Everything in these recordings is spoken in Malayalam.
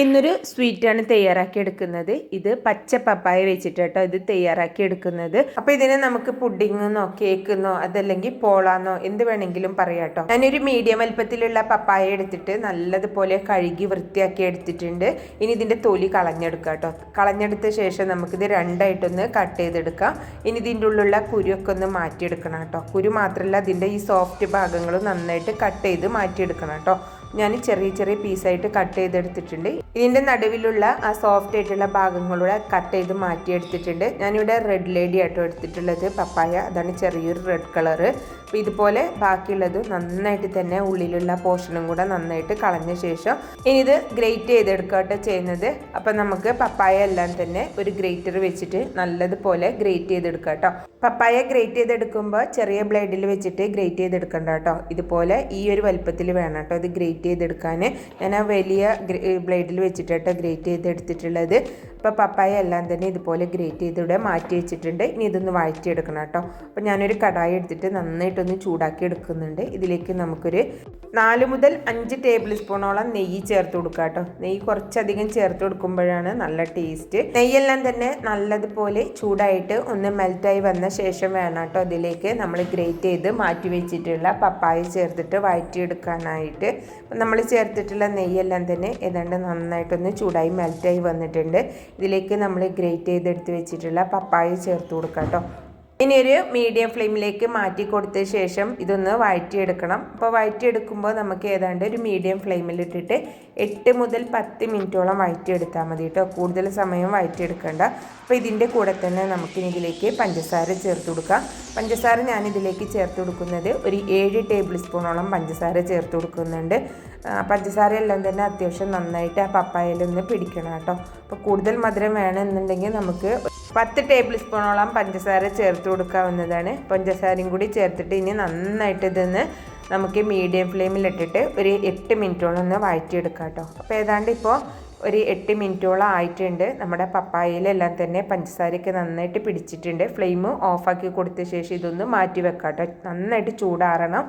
ഇന്നൊരു സ്വീറ്റാണ് തയ്യാറാക്കി എടുക്കുന്നത്. ഇത് പച്ച പപ്പായ വെച്ചിട്ട് കേട്ടോ ഇത് തയ്യാറാക്കി എടുക്കുന്നത്. അപ്പൊ ഇതിനെ നമുക്ക് പുഡിങ്ങെന്നോ കേക്കെന്നോ അതല്ലെങ്കിൽ പോളാന്നോ എന്ത് വേണമെങ്കിലും പറയാം കേട്ടോ. ഞാനൊരു മീഡിയം വലുപ്പത്തിലുള്ള പപ്പായ എടുത്തിട്ട് നല്ലതുപോലെ കഴുകി വൃത്തിയാക്കി എടുത്തിട്ടുണ്ട്. ഇനി ഇതിന്റെ തൊലി കളഞ്ഞെടുക്കുക കേട്ടോ. കളഞ്ഞെടുത്ത ശേഷം നമുക്കിത് രണ്ടായിട്ടൊന്ന് കട്ട് ചെയ്തെടുക്കാം. ഇനി ഇതിന്റെ ഉള്ളിലുള്ള കുരുവൊക്കെ ഒന്ന് മാറ്റിയെടുക്കണം കേട്ടോ. കുരു മാത്രമല്ല ഇതിന്റെ ഈ സോഫ്റ്റ് ഭാഗങ്ങൾ നന്നായിട്ട് കട്ട് ചെയ്ത് മാറ്റിയെടുക്കണം കേട്ടോ. ഞാൻ ചെറിയ ചെറിയ പീസായിട്ട് കട്ട് ചെയ്തെടുത്തിട്ടുണ്ട്. ഇതിന്റെ നടുവിലുള്ള ആ സോഫ്റ്റ് ആയിട്ടുള്ള ഭാഗങ്ങളൂടെ കട്ട് ചെയ്ത് മാറ്റിയെടുത്തിട്ടുണ്ട്. ഞാനിവിടെ റെഡ് ലേഡി ആയിട്ടോ എടുത്തിട്ടുള്ളത്. പപ്പായ അതാണ് ചെറിയൊരു റെഡ് കളർ അപ്പോൾ ഇതുപോലെ ബാക്കിയുള്ളത് നന്നായിട്ട് തന്നെ ഉള്ളിലുള്ള പോർഷനും കൂടെ നന്നായിട്ട് കളഞ്ഞ ശേഷം ഇനി ഇത് ഗ്രേറ്റ് ചെയ്തെടുക്കട്ടെ ചെയ്യുന്നത്. അപ്പം നമുക്ക് പപ്പായ എല്ലാം തന്നെ ഒരു ഗ്രേറ്റർ വെച്ചിട്ട് നല്ലതുപോലെ ഗ്രേറ്റ് ചെയ്തെടുക്കാം കേട്ടോ പപ്പായ ഗ്രേറ്റ് ചെയ്തെടുക്കുമ്പോൾ ചെറിയ ബ്ലേഡിൽ വെച്ചിട്ട് ഗ്രേറ്റ് ചെയ്തെടുക്കണ്ട കേട്ടോ. ഇതുപോലെ ഈ ഒരു വലുപ്പത്തിൽ വേണം കേട്ടോ ഇത് ഗ്രേറ്റ് ചെയ്തെടുക്കാൻ ഞാൻ ആ വലിയ ബ്ലേഡിൽ വെച്ചിട്ടാട്ടോ ഗ്രേറ്റ് ചെയ്തെടുത്തിട്ടുള്ളത്. അപ്പോൾ പപ്പായ എല്ലാം തന്നെ ഇതുപോലെ ഗ്രേറ്റ് ചെയ്തിവിടെ മാറ്റി വെച്ചിട്ടുണ്ട്. ഇനി ഇതൊന്ന് വഴറ്റിയെടുക്കണം കേട്ടോ. അപ്പോൾ ഞാനൊരു കടായി എടുത്തിട്ട് നന്നായിട്ടൊന്ന് ചൂടാക്കി എടുക്കുന്നുണ്ട്. ഇതിലേക്ക് നമുക്കൊരു നാല് മുതൽ അഞ്ച് ടേബിൾ സ്പൂണോളം നെയ്യ് ചേർത്ത് കൊടുക്കുക കേട്ടോ. നെയ്യ് കുറച്ചധികം ചേർത്ത് കൊടുക്കുമ്പോഴാണ് നല്ല ടേസ്റ്റ്. നെയ്യെല്ലാം തന്നെ നല്ലതുപോലെ ചൂടായിട്ട് ഒന്ന് മെൽറ്റായി വന്ന ശേഷം വേണം കേട്ടോ അതിലേക്ക് നമ്മൾ ഗ്രേറ്റ് ചെയ്ത് മാറ്റി വെച്ചിട്ടുള്ള പപ്പായ ചേർത്തിട്ട് വഴറ്റിയെടുക്കാനായിട്ട്. നമ്മൾ ചേർത്തിട്ടുള്ള നെയ്യെല്ലാം തന്നെ ഏതാണ്ട് നന്നായിട്ടൊന്ന് ചൂടായി മെൽറ്റായി വന്നിട്ടുണ്ട്. ഇതിലേക്ക് നമ്മൾ ഗ്രേറ്റ് ചെയ്തെടുത്ത് വെച്ചിട്ടുള്ള പപ്പായ ചേർത്ത് കൊടുക്കാം കേട്ടോ. ഇനി ഒരു മീഡിയം ഫ്ലെയിമിലേക്ക് മാറ്റി കൊടുത്ത ശേഷം ഇതൊന്ന് വഴറ്റിയെടുക്കണം. അപ്പോൾ വഴറ്റിയെടുക്കുമ്പോൾ നമുക്ക് ഏതാണ്ട് ഒരു മീഡിയം ഫ്ലെയിമിൽ ഇട്ടിട്ട് എട്ട് മുതൽ പത്ത് മിനിറ്റോളം വഴറ്റിയെടുത്താൽ മതി കേട്ടോ കൂടുതൽ സമയം വഴറ്റിയെടുക്കേണ്ട. അപ്പോൾ ഇതിന്റെ കൂടെ തന്നെ നമുക്കിനി ഇതിലേക്ക് പഞ്ചസാര ചേർത്ത് കൊടുക്കാം. പഞ്ചസാര ഞാൻ ഇതിലേക്ക് ചേർത്ത് കൊടുക്കുന്നത് ഒരു ഏഴ് ടേബിൾ സ്പൂണോളം പഞ്ചസാര ചേർത്ത് കൊടുക്കുന്നുണ്ട്. പഞ്ചസാര എല്ലാം തന്നെ അത്യാവശ്യം നന്നായിട്ട് ആ പപ്പായയിലൊന്ന് പിടിക്കണം കേട്ടോ അപ്പോൾ കൂടുതൽ മധുരം വേണമെന്നുണ്ടെങ്കിൽ നമുക്ക് പത്ത് ടേബിൾ സ്പൂണോളം പഞ്ചസാര ചേർത്ത് കൊടുക്കാവുന്നതാണ്. പഞ്ചസാരയും കൂടി ചേർത്തിട്ട് ഇനി നന്നായിട്ട് ഇതൊന്ന് നമുക്ക് മീഡിയം ഫ്ലെയിമിലിട്ടിട്ട് ഒരു എട്ട് മിനിറ്റോളം ഒന്ന് വഴറ്റിയെടുക്കാം കേട്ടോ. അപ്പോൾ ഏതാണ്ട് ഇപ്പോൾ ഒരു എട്ട് മിനിറ്റോളം ആയിട്ടുണ്ട്. നമ്മുടെ പപ്പായയിലെല്ലാം തന്നെ പഞ്ചസാരയ്ക്ക് നന്നായിട്ട് പിടിച്ചിട്ടുണ്ട്. ഫ്ലെയിം ഓഫാക്കി കൊടുത്ത ശേഷം ഇതൊന്ന് മാറ്റി വെക്കാം കേട്ടോ. നന്നായിട്ട് ചൂടാറണം.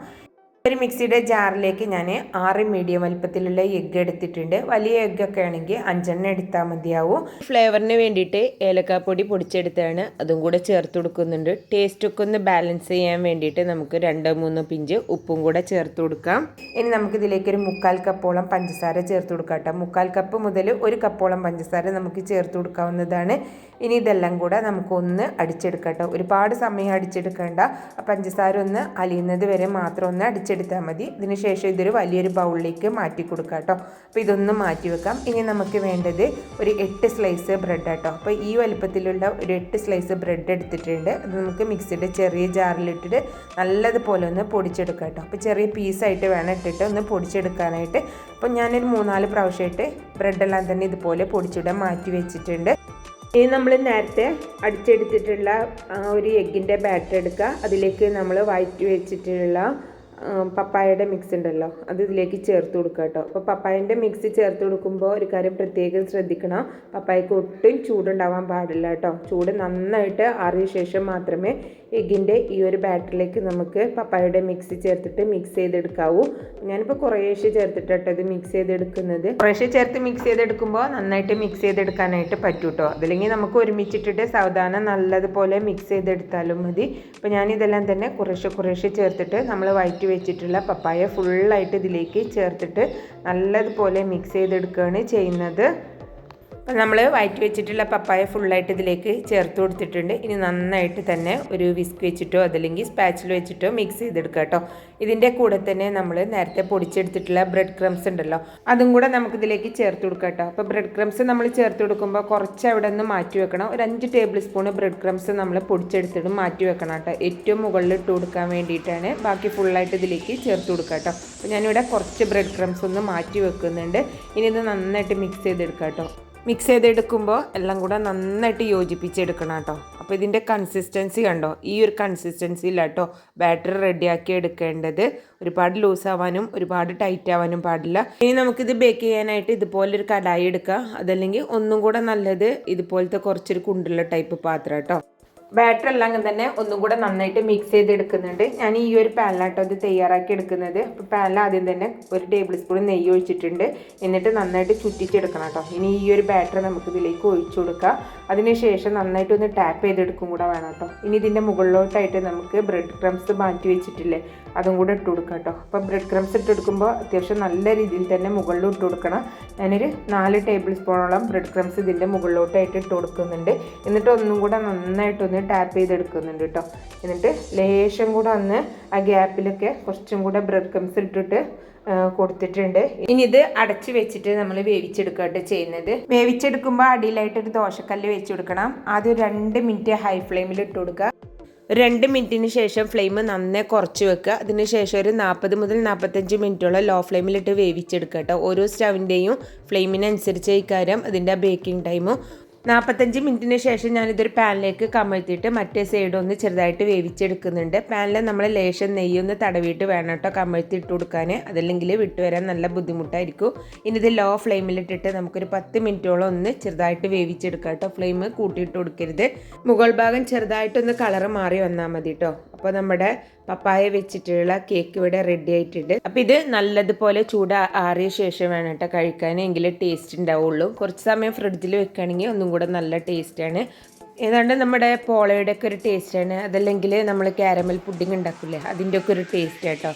ഒരു മിക്സിയുടെ ജാറിലേക്ക് ഞാൻ ആറ് മീഡിയം വലുപ്പത്തിലുള്ള എഗ്ഗ് എടുത്തിട്ടുണ്ട്. വലിയ എഗ്ഗൊക്കെ ആണെങ്കിൽ അഞ്ചെണ്ണം എടുത്താൽ മതിയാവും. ഫ്ലേവറിന് വേണ്ടിയിട്ട് ഏലക്കാപ്പൊടി പൊടിച്ചെടുത്താണ്. അതും കൂടെ ചേർത്ത് കൊടുക്കുന്നുണ്ട്. ടേസ്റ്റൊക്കെ ഒന്ന് ബാലൻസ് ചെയ്യാൻ വേണ്ടിയിട്ട് നമുക്ക് രണ്ടോ മൂന്നോ പിഞ്ച് ഉപ്പും കൂടെ ചേർത്ത് കൊടുക്കാം. ഇനി നമുക്ക് ഇതിലേക്ക് ഒരു മുക്കാൽ കപ്പോളം പഞ്ചസാര ചേർത്ത് കൊടുക്കാം മുക്കാൽ കപ്പ് മുതൽ ഒരു കപ്പോളം പഞ്ചസാര നമുക്ക് ചേർത്ത് കൊടുക്കാവുന്നതാണ്. ഇനി ഇതെല്ലാം കൂടെ നമുക്കൊന്ന് അടിച്ചെടുക്കാം കേട്ടോ. ഒരുപാട് സമയം അടിച്ചെടുക്കേണ്ട. പഞ്ചസാര ഒന്ന് അലിയുന്നത് വരെ മാത്രം ഒന്ന് അടിച്ചെടുത്താൽ മതി. ഇതിന് ശേഷം ഇതൊരു വലിയൊരു ബൗളിലേക്ക് മാറ്റി കൊടുക്കാം കേട്ടോ. അപ്പോൾ ഇതൊന്ന് മാറ്റി വെക്കാം. ഇനി നമുക്ക് വേണ്ടത് ഒരു എട്ട് സ്ലൈസ് ബ്രെഡ് കേട്ടോ അപ്പോൾ ഈ വലുപ്പത്തിലുള്ള ഒരു എട്ട് സ്ലൈസ് ബ്രെഡ് എടുത്തിട്ടുണ്ട്. അത് നമുക്ക് മിക്സിയുടെ ചെറിയ ജാറിലിട്ടിട്ട് നല്ലതുപോലെ ഒന്ന് പൊടിച്ചെടുക്കാം കേട്ടോ. അപ്പോൾ ചെറിയ പീസായിട്ട് വേണം ഇട്ടിട്ട് ഒന്ന് പൊടിച്ചെടുക്കാനായിട്ട്. അപ്പോൾ ഞാനൊരു മൂന്നാൽ പ്രാവശ്യമായിട്ട് ബ്രെഡെല്ലാം തന്നെ ഇതുപോലെ പൊടിച്ചിടാൻ മാറ്റി വെച്ചിട്ടുണ്ട്. ഇനി നമ്മൾ നേരത്തെ അടിച്ചെടുത്തിട്ടുള്ള ഒരു എഗ്ഗിന്റെ ബാറ്റർ എടുക്കുക അതിലേക്ക് നമ്മൾ വയറ്റി വെച്ചിട്ടുള്ള പപ്പായയുടെ മിക്സ് ഉണ്ടല്ലോ. അത് ഇതിലേക്ക് ചേർത്ത് കൊടുക്കുക കേട്ടോ. അപ്പോൾ പപ്പായന്റെ മിക്സ് ചേർത്ത് കൊടുക്കുമ്പോൾ ഒരു കാര്യം പ്രത്യേകം ശ്രദ്ധിക്കണം. പപ്പായക്ക് ഒട്ടും ചൂടുണ്ടാവാൻ പാടില്ല കേട്ടോ. ചൂട് നന്നായിട്ട് ആറിയ ശേഷം മാത്രമേ എഗ്ഗിന്റെ ഈ ഒരു ബാറ്ററിലേക്ക് നമുക്ക് പപ്പായയുടെ മിക്സ് ചേർത്തിട്ട് മിക്സ് ചെയ്തെടുക്കാവൂ. ഞാനിപ്പോൾ കുറേശ്ശെ ചേർത്തിട്ട് കേട്ടോ ഇത് മിക്സ് ചെയ്തെടുക്കുന്നത്. കുറേശ്ശെ ചേർത്ത് മിക്സ് ചെയ്തെടുക്കുമ്പോൾ നന്നായിട്ട് മിക്സ് ചെയ്തെടുക്കാനായിട്ട് പറ്റും കേട്ടോ അതല്ലെങ്കിൽ നമുക്ക് ഒരുമിച്ചിട്ടിട്ട് സാവധാനം നല്ലതുപോലെ മിക്സ് ചെയ്തെടുത്താലും മതി. അപ്പോൾ ഞാനിതെല്ലാം തന്നെ കുറേശ്ശെ കുറേശ്ശെ ചേർത്തിട്ട് നമ്മൾ വയറ്റി വെച്ചിട്ടുള്ള പപ്പായ ഫുള്ളായിട്ട് ഇതിലേക്ക് ചേർത്തിട്ട് നല്ലതുപോലെ മിക്സ് ചെയ്തെടുക്കുകയാണ് ചെയ്യുന്നത്. അപ്പം നമ്മൾ വയറ്റി വെച്ചിട്ടുള്ള പപ്പായ ഫുള്ളായിട്ട് ഇതിലേക്ക് ചേർത്ത് കൊടുത്തിട്ടുണ്ട്. ഇനി നന്നായിട്ട് തന്നെ ഒരു വിസ്ക് വെച്ചിട്ടോ അതല്ലെങ്കിൽ സ്പാച്ചിൽ വെച്ചിട്ടോ മിക്സ് ചെയ്തെടുക്കുക കേട്ടോ. ഇതിന്റെ കൂടെ തന്നെ നമ്മൾ നേരത്തെ പൊടിച്ചെടുത്തിട്ടുള്ള ബ്രെഡ് ക്രംസ് ഉണ്ടല്ലോ അതും കൂടെ നമുക്കിതിലേക്ക് ചേർത്ത് കൊടുക്കാം കേട്ടോ. അപ്പോൾ ബ്രെഡ് ക്രംസ് നമ്മൾ ചേർത്ത് കൊടുക്കുമ്പോൾ കുറച്ച് അവിടെ നിന്ന് മാറ്റി വെക്കണം. ഒരു അഞ്ച് ടേബിൾ സ്പൂൺ ബ്രെഡ് ക്രംസ് നമ്മൾ പൊടിച്ചെടുത്തിട്ട് മാറ്റി വെക്കണം കേട്ടോ. ഏറ്റവും മുകളിൽ ഇട്ട് കൊടുക്കാൻ വേണ്ടിയിട്ടാണ് ബാക്കി ഫുള്ളായിട്ട് ഇതിലേക്ക് ചേർത്ത് കൊടുക്കുക കേട്ടോ. അപ്പോൾ ഞാനിവിടെ കുറച്ച് ബ്രെഡ് ക്രംസ് ഒന്ന് മാറ്റി വെക്കുന്നുണ്ട്. ഇനി ഇത് നന്നായിട്ട് മിക്സ് ചെയ്തെടുക്കാം കേട്ടോ. മിക്സ് ചെയ്തെടുക്കുമ്പോൾ എല്ലാം കൂടെ നന്നായിട്ട് യോജിപ്പിച്ചെടുക്കണം കേട്ടോ. അപ്പോൾ ഇതിന്റെ കൺസിസ്റ്റൻസി കണ്ടോ? ഈ ഒരു കൺസിസ്റ്റൻസിയിലാട്ടോ ബാറ്റർ റെഡിയാക്കി എടുക്കേണ്ടത്. ഒരുപാട് ലൂസ് ആവാനും ഒരുപാട് ടൈറ്റ് ആവാനും പാടില്ല. ഇനി നമുക്കിത് ബേക്ക് ചെയ്യാനായിട്ട് ഇതുപോലൊരു കടായി എടുക്കുക അതല്ലെങ്കിൽ ഒന്നും കൂടെ നല്ലത് ഇതുപോലത്തെ കുറച്ചൊരു കുണ്ടുള്ള ടൈപ്പ് പാത്രം കേട്ടോ. ബാറ്റർ എല്ലാം തന്നെ ഒന്നും കൂടെ നന്നായിട്ട് മിക്സ് ചെയ്തെടുക്കുന്നുണ്ട്. ഞാൻ ഈ ഒരു പാനിലാട്ടോ ഇത് തയ്യാറാക്കി എടുക്കുന്നത്. അപ്പോൾ പാനിൽ ആദ്യം തന്നെ ഒരു ടേബിൾ സ്പൂൺ നെയ്യ് ഒഴിച്ചിട്ടുണ്ട്. എന്നിട്ട് നന്നായിട്ട് ചുറ്റിച്ചെടുക്കണം കേട്ടോ. ഇനി ഈ ഒരു ബാറ്റർ നമുക്ക് ഇതിലേക്ക് ഒഴിച്ചു കൊടുക്കുക അതിനുശേഷം നന്നായിട്ട് ഒന്ന് ടാപ്പ് ചെയ്തെടുക്കും കൂടെ വേണം കേട്ടോ. ഇനി ഇതിന്റെ മുകളിലോട്ടായിട്ട് നമുക്ക് ബ്രെഡ് ക്രംസ് മാറ്റി വെച്ചിട്ടില്ലേ അതും കൂടെ ഇട്ട് കൊടുക്കുക കേട്ടോ. അപ്പോൾ ബ്രെഡ് ക്രംസ് ഇട്ട് കൊടുക്കുമ്പോൾ അത്യാവശ്യം നല്ല രീതിയിൽ തന്നെ മുകളിൽ ഇട്ട് കൊടുക്കണം. ഞാനൊരു നാല് ടേബിൾ സ്പൂണോളം ബ്രെഡ് ക്രംസ് ഇതിന്റെ മുകളിലോട്ടായിട്ട് ഇട്ട് കൊടുക്കുന്നുണ്ട്. എന്നിട്ട് ഒന്നും കൂടെ നന്നായിട്ടൊന്ന് ടാപ്പ് ചെയ്തെടുക്കുന്നുണ്ട് കേട്ടോ എന്നിട്ട് ലേശം കൂടെ ഒന്ന് ആ ഗ്യാപ്പിലൊക്കെ കുറച്ചും കൂടെ ബ്രെഡ് ക്രംസ് ഇട്ടിട്ട് കൊടുത്തിട്ടുണ്ട്. ഇനി ഇത് അടച്ചു വെച്ചിട്ട് നമ്മൾ വേവിച്ചെടുക്കട്ടെ ചെയ്യുന്നത്. വേവിച്ചെടുക്കുമ്പോൾ അടിയിലായിട്ട് ഒരു ദോശക്കല്ല് വെച്ച് കൊടുക്കണം. ആദ്യം രണ്ട് മിനിറ്റ് ഹൈ ഫ്ലെയിമിൽ ഇട്ട് കൊടുക്കുക രണ്ട് മിനിറ്റിന് ശേഷം ഫ്ലെയിം നന്നേ കുറച്ച് വെക്കുക അതിന് ശേഷം ഒരു നാൽപ്പത് മുതൽ നാൽപ്പത്തഞ്ച് മിനിറ്റോളം ലോ ഫ്ലെയിമിലിട്ട് വേവിച്ചെടുക്കുക കേട്ടോ ഓരോ സ്റ്റവിന്റെയും ഫ്ലെയിമിനനുസരിച്ച് ഇക്കാര്യം അതിന്റെ ബേക്കിംഗ് ടൈമും നാൽപ്പത്തഞ്ച് മിനിറ്റിന് ശേഷം ഞാനിതൊരു പാനിലേക്ക് കമഴ്ത്തിയിട്ട് മറ്റേ സൈഡ് ഒന്ന് ചെറുതായിട്ട് വേവിച്ചെടുക്കുന്നുണ്ട്. പാനിൽ നമ്മൾ ലേശം നെയ്യൊന്ന് തടവിയിട്ട് വേണം കേട്ടോ കമഴ്ത്തി ഇട്ട് കൊടുക്കാൻ അതല്ലെങ്കിൽ വിട്ടുവരാൻ നല്ല ബുദ്ധിമുട്ടായിരിക്കും. ഇനി ഇത് ലോ ഫ്ലെയിമിലിട്ടിട്ട് നമുക്കൊരു പത്ത് മിനിറ്റോളം ഒന്ന് ചെറുതായിട്ട് വേവിച്ചെടുക്കാം കേട്ടോ. ഫ്ലെയിം കൂട്ടിയിട്ട് കൊടുക്കരുത്. മുകൾ ഭാഗം ചെറുതായിട്ടൊന്ന് കളറ് മാറി വന്നാൽ മതി കേട്ടോ. അപ്പോൾ നമ്മുടെ പപ്പായ വെച്ചിട്ടുള്ള കേക്ക് ഇവിടെ റെഡി ആയിട്ടുണ്ട്. അപ്പോൾ ഇത് നല്ലതുപോലെ ചൂട് ആറിയ ശേഷം വേണം കേട്ടോ കഴിക്കാനെങ്കിൽ ടേസ്റ്റ് ഉണ്ടാവുള്ളൂ. കുറച്ച് സമയം ഫ്രിഡ്ജിൽ വെക്കുകയാണെങ്കിൽ ഒന്നും കൂടെ നല്ല ടേസ്റ്റാണ് ഏതാണ്ട് നമ്മുടെ പോളയുടെ ഒക്കെ ഒരു ടേസ്റ്റാണ് അതല്ലെങ്കിൽ നമ്മൾ കാരമൽ പുഡിംഗ് ഉണ്ടാക്കില്ലേ അതിന്റെ ഒക്കെ ഒരു ടേസ്റ്റ് കേട്ടോ